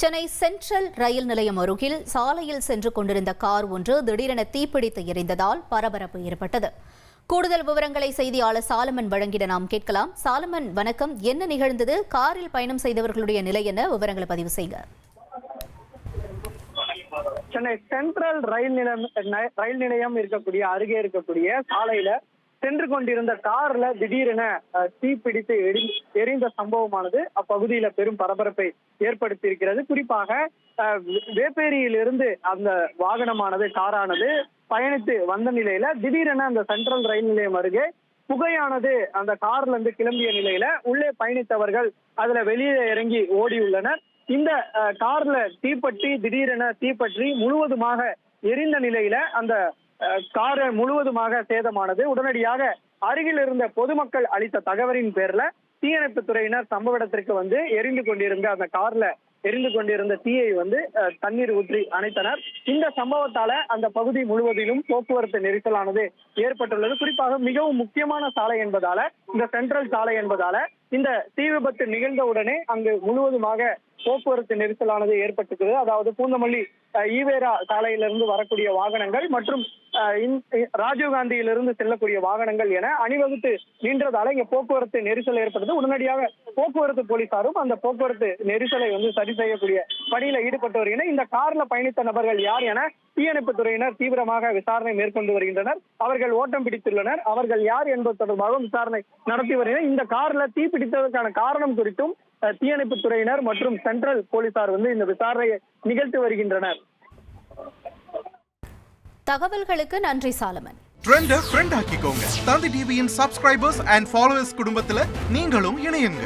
Chennai central ரயில் நிலையம் அருகில் சாலையில் சென்று கொண்டிருந்த கார் ஒன்று திடீரென தீப்பிடித்து எரிந்ததால் பரபரப்பு ஏற்பட்டது. கூடுதல் விவரங்களை செய்தியாளர் சாலமன் வழங்கிட நாம் கேட்கலாம். சாலமன் வணக்கம். என்ன நிகழ்ந்தது? காரில் பயணம் செய்தவர்களுடைய நிலை என்ன? விவரங்களை பதிவு செய்யுங்க சென்னை சென்ட்ரல் ரயில் நிலையம் ரயில் நிலையம் இருக்கக்கூடிய அருகே இருக்கக்கூடிய சாலையில சென்று கொண்டிருந்த கார்ல திடீரென தீ தீப்பிடித்து எரி- எரிந்த சம்பவமானது அப்பகுதியில பெரும் பரபரப்பை ஏற்படுத்தியிருக்கிறது. குறிப்பாக அஹ், வேப்பேரியிலிருந்து அந்த வாகனமானது காரானது பயணித்து வந்த நிலையில திடீரென அந்த சென்ட்ரல் ரயில் நிலையம் அருகே புகையானது அந்த கார்ல இருந்து கிளம்பிய நிலையில உள்ளே பயணித்தவர்கள் அதுல வெளியே இறங்கி ஓடியுள்ளனர் இந்த கார்ல தீப்பற்றி திடீரென தீப்பற்றி முழுவதுமாக எரிந்த நிலையில அந்த கார் முழுவதுமாக சேதமானது. உடனடியாக அருகில் இருந்த பொதுமக்கள் அளித்த தகவலின் பேர்ல தீயணைப்பு துறையினர் சம்பவ இடத்திற்கு வந்து எரிந்து கொண்டிருந்த அந்த கார்ல எரிந்து கொண்டிருந்த தீயை வந்து தண்ணீர் ஊற்றி அணைத்தனர். இந்த சம்பவத்தால அந்த பகுதி முழுவதிலும் போக்குவரத்து நெரிசலானது ஏற்பட்டுள்ளது. குறிப்பாக மிகவும் முக்கியமான சாலை என்பதால இந்த சென்ட்ரல் சாலை என்பதால இந்த தீ விபத்து நிகழ்ந்த உடனே அங்கு முழுவதுமாக போக்குவரத்து நெரிசலானது ஏற்பட்டிருக்கிறது அதாவது பூந்தமல்லி ஈவேரா சாலையிலிருந்து வரக்கூடிய வாகனங்கள் மற்றும் ராஜீவ்காந்தியிலிருந்து செல்லக்கூடிய வாகனங்கள் என அணிவகுத்து நின்றதால இங்க போக்குவரத்து நெரிசல் ஏற்பட்டது உடனடியாக போக்குவரத்து போலீசாரும் அந்த போக்குவரத்து நெரிசலை வந்து சரி செய்யக்கூடிய பணியில ஈடுபட்டு வருகின்றனர் இந்த கார்ல பயணித்த நபர்கள் யார் என தீயணைப்பு துறையினர் தீவிரமாக விசாரணை மேற்கொண்டு வருகின்றனர். அவர்கள் ஓட்டம் பிடித்துள்ளனர். அவர்கள் யார் என்பது தொடர்பாகவும் விசாரணை நடத்தி வருகின்றனர். இந்த கார்ல தீ பிடித்ததற்கான காரணம் குறித்தும் தீயணைப்பு துறையினர் மற்றும் சென்ட்ரல் போலீசார் வந்து இந்த விசாரணையை நிகழ்த்தி வருகின்றனர். தகவல்களுக்கு நன்றி சாலமன். ட்ரெண்ட ஃப்ரெண்ட் ஆக்கிக்கோங்க. தந்தி டிவியின் சப்ஸ்கிரைபர்ஸ் அண்ட் ஃபாலோவர்ஸ் குடும்பத்துல நீங்களும் இணையுங்க.